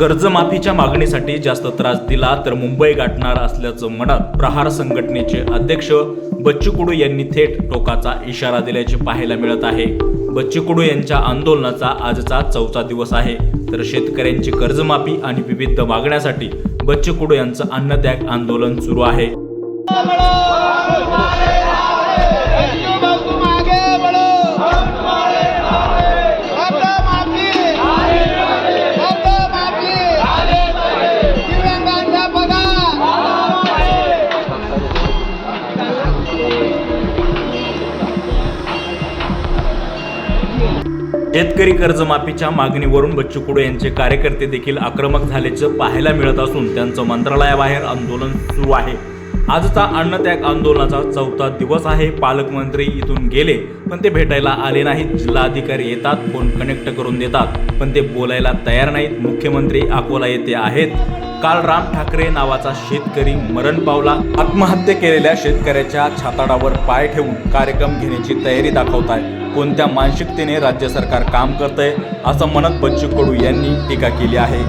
कर्जमाफीच्या मागणीसाठी जास्त त्रास दिला तर मुंबई गाठणार असल्याचं म्हणत प्रहार संघटनेचे अध्यक्ष बच्चू कुडू यांनी थेट टोकाचा इशारा दिल्याचे पाहायला मिळत आहे. बच्चूकुडू यांच्या आंदोलनाचा आजचा चौथा दिवस आहे. तर शेतकऱ्यांची कर्जमाफी आणि विविध मागण्यासाठी बच्चू कुडू यांचं अन्नत्याग आंदोलन सुरू आहे. शेतकरी कर्जमाफीच्या मागणीवरून बच्चू कडू यांचे कार्यकर्ते देखील आक्रमक झाल्याचं पाहायला मिळत असून त्यांचं मंत्रालयाबाहेर आंदोलन सुरू आहे. आजचा अन्नत्याग आंदोलनाचा चौथा दिवस आहे. पालकमंत्री इथून गेले पण ते भेटायला आले नाहीत. जिल्हाधिकारी येतात फोन कनेक्ट करून देतात पण ते बोलायला तयार नाहीत. मुख्यमंत्री अकोला येथे आहेत. काल राम ठाकरे नावाचा शेतकरी मरण पावला. आत्महत्या केलेल्या शेतकऱ्याच्या छाताडावर पाय ठेवून कार्यक्रम घेण्याची तयारी दाखवत आहे कोणत्या मानसिकतेने राज्य सरकार काम करतंय असं म्हणत बच्चू कडू यांनी टीका केली आहे.